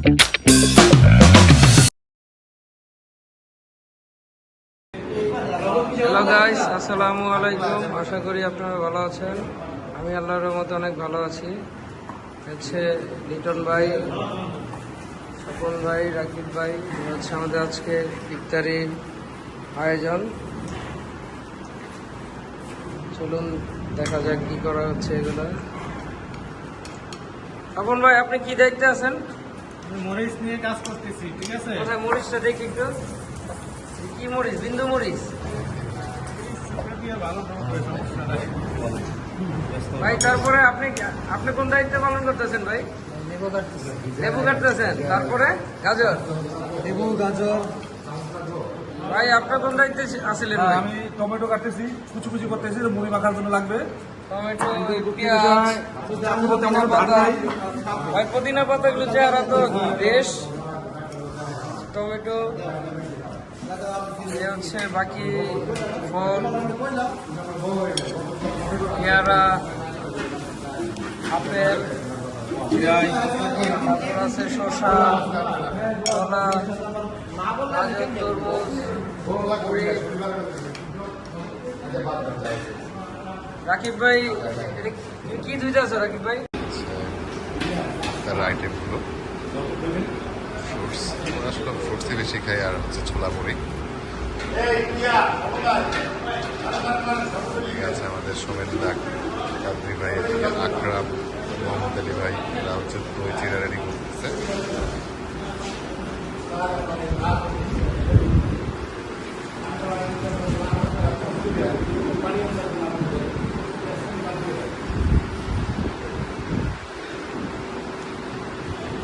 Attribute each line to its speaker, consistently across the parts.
Speaker 1: Hello guys আসসালামু আলাইকুম। আশা করি আপনারা ভালো আছেন। আমি আল্লাহর মতো অনেক ভালো আছি। হচ্ছে লিটন ভাই, স্বপন ভাই, রাকিব ভাই হচ্ছে আমাদের আজকে ইফতারি আয়োজন। চলুন দেখা যাক কি করা হচ্ছে এগুলো। স্বপন ভাই, আপনি কি দেখতে আছেন?
Speaker 2: মরিচ নিয়ে কাজ করতেছি ঠিক আছে?
Speaker 1: কোথায় মরিচটা দেখি একটু। কি মরিচ? বিন্দু মরিচ। ভাই তারপরে আপনি আপনি কোন দায়িত্ব পালন করতেছেন ভাই? লেবু কাটতেছেন। তারপরে গাজর।
Speaker 2: লেবু গাজর।
Speaker 1: ভাই আপনার কোন দায়িত্বে আছিলেন
Speaker 2: আমি টমেটো কাটতেছি কুচি কুচি করতেছি মুড়ি মাখার জন্য লাগবে।
Speaker 1: টমেটো পেঁয়াজ পুদিনা পাতা ভাই পুদিনা পাতাগুলো চেহারা তো বেশ টমেটো হচ্ছে বাকি ফল পেয়ারা আপেল তারপর আছে শসা কলা গাজর তরমুজ। রাকিব ভাই কি আছে রাকিব ভাই?
Speaker 3: তার আইটেমগুলো ফ্রুটস আসলে ফ্রুটসই বেশি খাই আর হচ্ছে ছোলা মুড়ি। ঠিক আছে, আমাদের সোমেন দাগ কাদ্রি ভাই এদিকে আকরাম, মোহাম্মদ ভাই, এরা হচ্ছে দই চিরা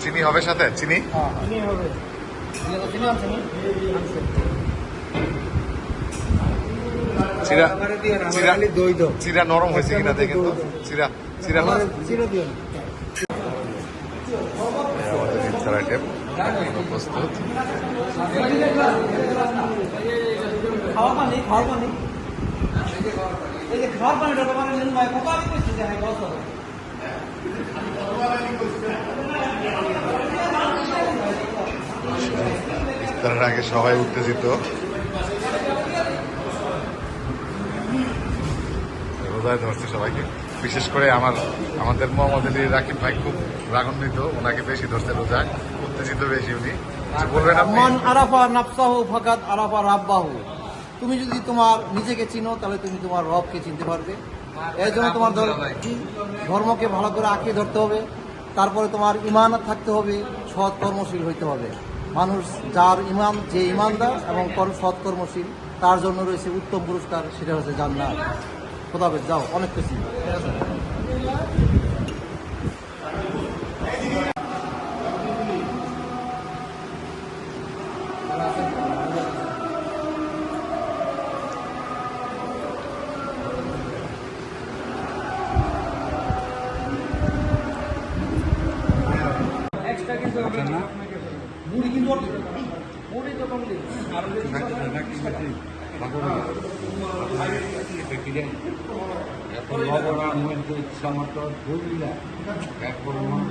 Speaker 3: চিনি হবে সাথে চিনি চিরা নরম হয়েছে কিনা দেখেন তো চিরা চিরা
Speaker 2: খাওয়া পানি খাওয়া পানি এই যে খাওয়ার পানিটা মানে নিন ভাই কত আমি কইছি যে হ্যাঁ বস
Speaker 3: ইফতারের আগে সবাই উত্তেজিত। রোজায় ধরছে সবাইকে। বিশেষ করে আমার, আমাদের মোহাম্মদ আলী রাকিব ভাই খুব রাগান্বিত, ওনাকে বেশি ধরছে রোজায়। উত্তেজিত বেশি উনি।
Speaker 4: মান আরাফা আরাফা তুমি যদি তোমার নিজেকে চিনো, তাহলে তুমি তোমার রবকে চিনতে পারবে। এর জন্য তোমার ধর- ধর্মকে ভালো করে আঁকড়ে ধরতে হবে। তারপরে তোমার ইমান থাকতে হবে, সৎ কর্মশীল হইতে হবে। মানুষ যার ইমান যে ইমানদার এবং কর- সৎকর্মশীল, তার জন্য রয়েছে উত্তম পুরস্কার, সেটা হচ্ছে জান্নাত। খোদাবেদ যাও, অনেক কিছু।
Speaker 5: এখন নবরা মধ্যে ইচ্ছা মতো বুঝলা এক পরিমাণ